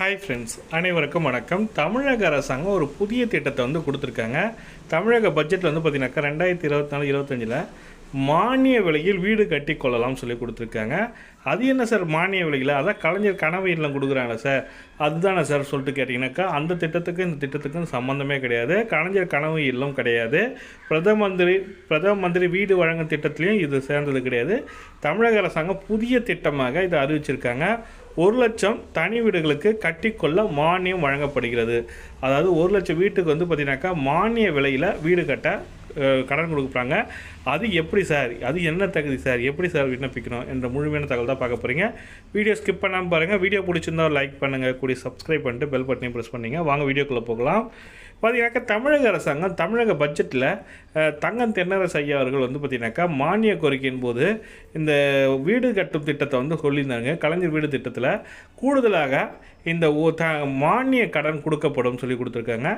Hi friends அனைவருக்கும் வணக்கம். தமிழக அரசாங்கம் ஒரு புதிய திட்டத்தை வந்து கொடுத்துருக்காங்க. தமிழக பட்ஜெட்டில் வந்து பார்த்தீங்கன்னாக்கா ரெண்டாயிரத்தி இருபத்தி நாலு இருபத்தஞ்சில் மானிய விலையில் வீடு கட்டி கொள்ளலாம்னு சொல்லி கொடுத்துருக்காங்க. அது என்ன சார் மானிய விலையில்? அதான் கலைஞர் கனவு இல்லம் கொடுக்குறாங்களே சார். அதுதானே சார் சொல்லிட்டு கேட்டிங்கனாக்கா அந்த திட்டத்துக்கும் இந்த திட்டத்துக்கும் சம்மந்தமே கிடையாது. கலைஞர் கனவு இல்லம் கிடையாது. பிரதம மந்திரி பிரதம மந்திரி வீடு வழங்கும் திட்டத்துலேயும் இது சேர்ந்தது கிடையாது. தமிழக அரசாங்கம் புதிய திட்டமாக இதை அறிவிச்சிருக்காங்க. ஒரு லட்சம் தனி வீடுகளுக்கு கட்டிக்கொள்ள மானியம் வழங்கப்படுகிறது. அதாவது ஒரு லட்சம் வீட்டுக்கு வந்து பார்த்திங்கனாக்கா மானிய விலையில் வீடு கட்ட கடன் கொடுக்குறாங்க. அது எப்படி சார்? அது என்ன தகுதி சார்? எப்படி சார் விண்ணப்பிக்கணும் என்ற முழுமையான தகவல் தான் பார்க்க போகிறீங்க வீடியோ ஸ்கிப் பண்ணாமல் பாருங்கள் வீடியோ பிடிச்சிருந்தா லைக் பண்ணுங்கள் கூடிய சப்ஸ்கிரைப் பண்ணிட்டு பெல் பட்டனையும் ப்ரெஸ் பண்ணிங்க. வாங்க வீடியோக்குள்ளே போகலாம். பார்த்தீங்கன்னாக்கா தமிழக அரசாங்கம் தமிழக பட்ஜெட்டில் தங்கம் தென்னரசு ஐயா அவர்கள் வந்து பார்த்தீங்கன்னாக்கா மானிய கோரிக்கையின் போது இந்த வீடு கட்டும் திட்டத்தை வந்து சொல்லியிருந்தாங்க. கலைஞர் வீடு திட்டத்தில் கூடுதலாக இந்த த மானிய கடன் கொடுக்கப்படும் சொல்லி கொடுத்துருக்காங்க.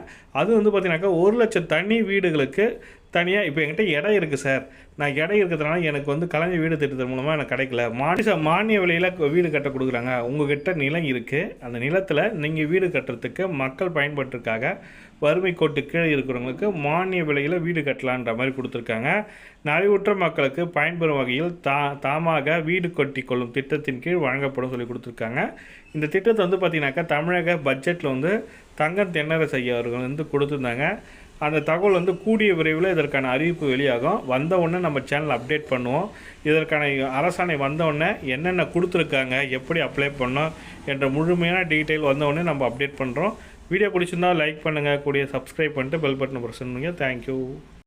அது வந்து பார்த்தீங்கன்னாக்கா ஒரு லட்சம் தனி வீடுகளுக்கு தனியாக இப்போ என்கிட்ட இடம் இருக்குது சார் நான் இடம் இருக்கிறதுனால எனக்கு வந்து கலைஞர் வீடு திட்டத்தின் மூலமாக எனக்கு கிடைக்கல. மானிச மானிய விலையில் வீடு கட்ட கொடுக்குறாங்க. உங்ககிட்ட நிலம் இருக்குது அந்த நிலத்தில் நீங்கள் வீடு கட்டுறதுக்கு மக்கள் பயன்பாட்டிற்காக வறுமை கோட்டு கீழே இருக்கிறவங்களுக்கு மானிய விலையில் வீடு கட்டலான்ற மாதிரி கொடுத்துருக்காங்க. நலிவுற்ற மக்களுக்கு பயன்பெறும் வகையில் தா தாமாக வீடு கட்டி கொள்ளும் திட்டத்தின் கீழ் வழங்கப்படும் சொல்லி கொடுத்துருக்காங்க. இந்த திட்டத்தை வந்து பார்த்திங்கனாக்கா தமிழக பட்ஜெட்டில் வந்து தங்கம் தென்னரசு ஐயா அவர்கள் வந்து கொடுத்துருந்தாங்க. அந்த தகவல் வந்து கூடிய விரைவில் இதற்கான அறிவிப்பு வெளியாகும். வந்த உடனே நம்ம சேனல் அப்டேட் பண்ணுவோம். இதற்கான அரசாணை வந்தவுடனே என்னென்ன கொடுத்துருக்காங்க எப்படி அப்ளை பண்ணோம் என்ற முழுமையான டீட்டெயில் வந்தவுடனே நம்ம அப்டேட் பண்ணுறோம் வீடியோ பிடிச்சிருந்தா லைக் பண்ணுங்கள் கூடிய சப்ஸ்கிரைப் பண்ணிட்டு பெல் பட்டன் ப்ரெஸ் பண்ணுங்க. Thank you